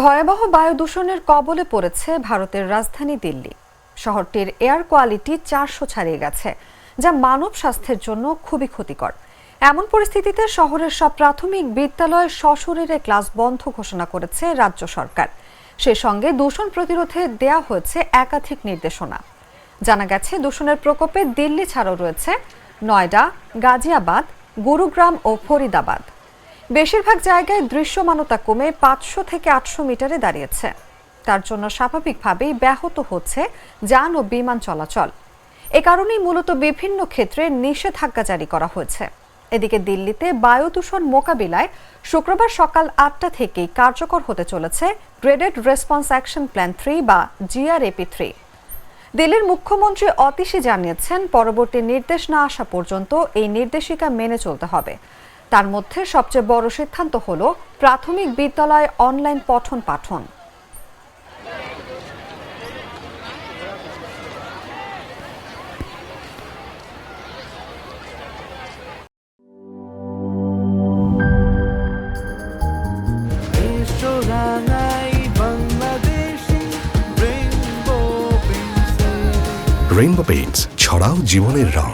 ভয়াবহ বায়ু দূষণের কবলে পড়েছে ভারতের রাজধানী দিল্লি। শহরটির এয়ার কোয়ালিটি চারশো ছাড়িয়ে গেছে, যা মানব স্বাস্থ্যের জন্য খুবই ক্ষতিকর। এমন পরিস্থিতিতে শহরের সব প্রাথমিক বিদ্যালয় সশরীরে ক্লাস বন্ধ ঘোষণা করেছে রাজ্য সরকার। সে সঙ্গে দূষণ প্রতিরোধে দেয়া হয়েছে একাধিক নির্দেশনা। জানা গেছে, দূষণের প্রকোপে দিল্লি ছাড়াও রয়েছে নয়ডা, গাজিয়াবাদ, গুরুগ্রাম ও ফরিদাবাদ। বেশিরভাগ জায়গায় দৃশ্যমানতা কমে পাঁচশো থেকে আটশো মিটারে দাঁড়িয়েছে। তার জন্য স্বাভাবিকভাবেই ব্যাহত হচ্ছে যান ও বিমান চলাচল। এ কারণেই মূলত বিভিন্ন ক্ষেত্রে নিষেধাজ্ঞা জারি করা হয়েছে। এদিকে দিল্লিতে বায়ু দূষণ মোকাবিলায় শুক্রবার সকাল আটটা থেকেই কার্যকর হতে চলেছে graded response action plan three বা জিআরএপি থ্রি। দিল্লির মুখ্যমন্ত্রী অতীশী জানিয়েছেন, পরবর্তী নির্দেশ না আসা পর্যন্ত এই নির্দেশিকা মেনে চলতে হবে। তার মধ্যে সবচেয়ে বড় সিদ্ধান্ত হল প্রাথমিক বিদ্যালয় অনলাইন পঠন পাঠন। রেইনবো পেইন্টস ছড়াও জীবনের রং।